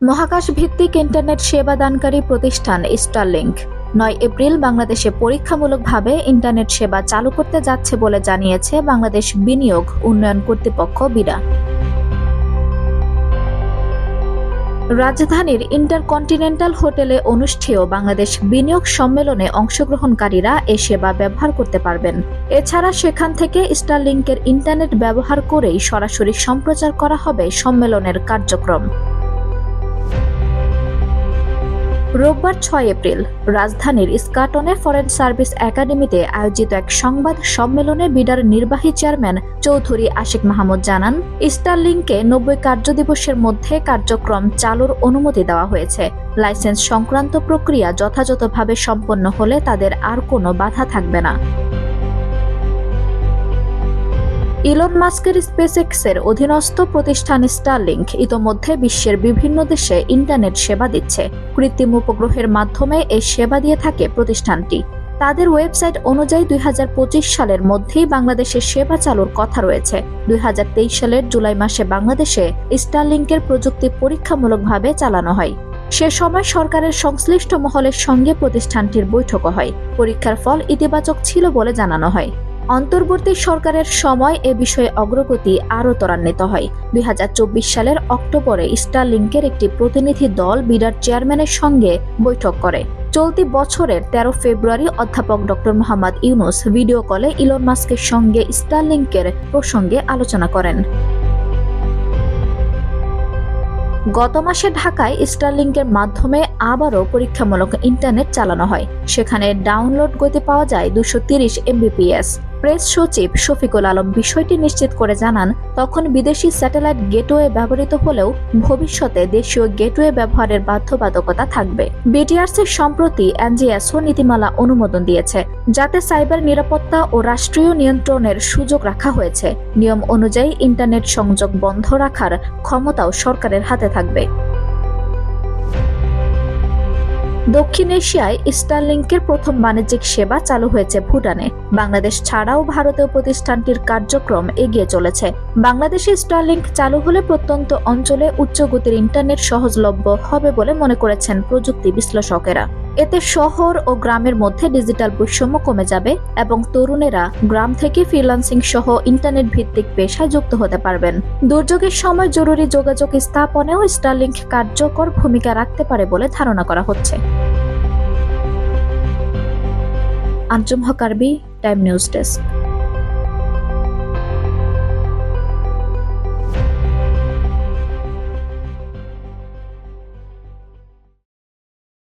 মহাকাশ ভিত্তিক ইন্টারনেট সেবাদানকারী প্রতিষ্ঠান স্টারলিংক নয় এপ্রিল বাংলাদেশে পরীক্ষামূলকভাবে ইন্টারনেট সেবা চালু করতে যাচ্ছে বলে জানিয়েছে বাংলাদেশ বিনিয়োগ উন্নয়ন কর্তৃপক্ষ বিরা রাজধানীর ইন্টারকন্টিনেন্টাল হোটেলে অনুষ্ঠেয় বাংলাদেশ বিনিয়োগ সম্মেলনে অংশগ্রহণকারীরা এ সেবা ব্যবহার করতে পারবেন। এছাড়া সেখান থেকে স্টারলিংকের ইন্টারনেট ব্যবহার করেই সরাসরি সম্প্রচার করা হবে সম্মেলনের কার্যক্রম। রোববার ছয় এপ্রিল, রাজধানীর স্কাটনে ফরেন সার্ভিস একাডেমিতে আয়োজিত এক সংবাদ সম্মেলনে বিডার নির্বাহী চেয়ারম্যান চৌধুরী আশিক মাহমুদ জানান, স্টারলিংকে নব্বই কার্যদিবসের মধ্যে কার্যক্রম চালুর অনুমতি দেওয়া হয়েছে। লাইসেন্স সংক্রান্ত প্রক্রিয়া যথাযথভাবে সম্পন্ন হলে তাদের আর কোনো বাধা থাকবে না। ইলন মাস্কের স্পেসএক্সের অধীনস্থ প্রতিষ্ঠান স্টারলিংক ইতোমধ্যে বিশ্বের বিভিন্ন দেশে ইন্টারনেট সেবা দিচ্ছে। কৃত্রিম উপগ্রহের মাধ্যমে এই সেবা দিয়ে থাকে প্রতিষ্ঠানটি। তাদের ওয়েবসাইট অনুযায়ী দুই হাজার পঁচিশ সালের মধ্যেই বাংলাদেশে সেবা চালুর কথা রয়েছে। দুই হাজার তেইশ সালের জুলাই মাসে বাংলাদেশে স্টারলিংকের প্রযুক্তি পরীক্ষামূলকভাবে চালানো হয়। সে সময় সরকারের সংশ্লিষ্ট মহলের সঙ্গে প্রতিষ্ঠানটির বৈঠকও হয়। পরীক্ষার ফল ইতিবাচক ছিল বলে জানানো হয়। অন্তর্বর্তী সরকারের সময় এ বিষয়ে অগ্রগতি আরও ত্বরান্বিত হয়। দুই হাজার চব্বিশ সালের অক্টোবরে স্টারলিংকের একটি প্রতিনিধি দল বিডার চেয়ারম্যানের সঙ্গে বৈঠক করে। চলতি বছরের তেরো ফেব্রুয়ারি অধ্যাপক ডক্টর মোহাম্মদ ইউনুস ভিডিও কলে ইলন মাস্কের সঙ্গে স্টারলিংকের প্রসঙ্গে আলোচনা করেন। গত মাসে ঢাকায় স্টারলিংকের মাধ্যমে আবারও পরীক্ষামূলক ইন্টারনেট চালানো হয়। সেখানে ডাউনলোড গতি পাওয়া যায় দুশো তিরিশ এমবিপিএস। প্রেস সচিব শফিকুল আলম বিষয়টি নিশ্চিত করে জানান, তখন বিদেশি স্যাটেলাইট গেটওয়ে ব্যবহৃত হলেও ভবিষ্যতে দেশীয় গেটওয়ে ব্যবহারের বাধ্যবাধকতা থাকবে। বিটিআরসি সম্প্রতি এনজিএসও নীতিমালা অনুমোদন দিয়েছে, যাতে সাইবার নিরাপত্তা ও রাষ্ট্রীয় নিয়ন্ত্রণের সুযোগ রাখা হয়েছে। নিয়ম অনুযায়ী ইন্টারনেট সংযোগ বন্ধ রাখার ক্ষমতাও সরকারের হাতে থাকবে। দক্ষিণ এশিয়ায় স্টারলিংকের প্রথম বাণিজ্যিক সেবা চালু হয়েছে ভুটানে। বাংলাদেশ ছাড়াও ভারতীয় প্রতিষ্ঠানটির কার্যক্রম এগিয়ে চলেছে। বাংলাদেশে স্টারলিংক চালু হলে প্রত্যন্ত অঞ্চলে উচ্চ গতির ইন্টারনেট সহজলভ্য হবে বলে মনে করেছেন প্রযুক্তি বিশ্লেষকেরা। এতে শহর ও গ্রামের মধ্যে ডিজিটাল বৈষম্য কমে যাবে এবং তরুণেরা গ্রাম থেকে ফ্রিলান্সিং সহ ইন্টারনেট ভিত্তিক পেশায় যুক্ত হতে পারবেন। দুর্যোগের সময় জরুরি যোগাযোগ স্থাপনেও স্টারলিংক কার্যকর ভূমিকা রাখতে পারে বলে ধারণা করা হচ্ছে। আঞ্জুম হকারবি টাইম নিউজ ডেস্ক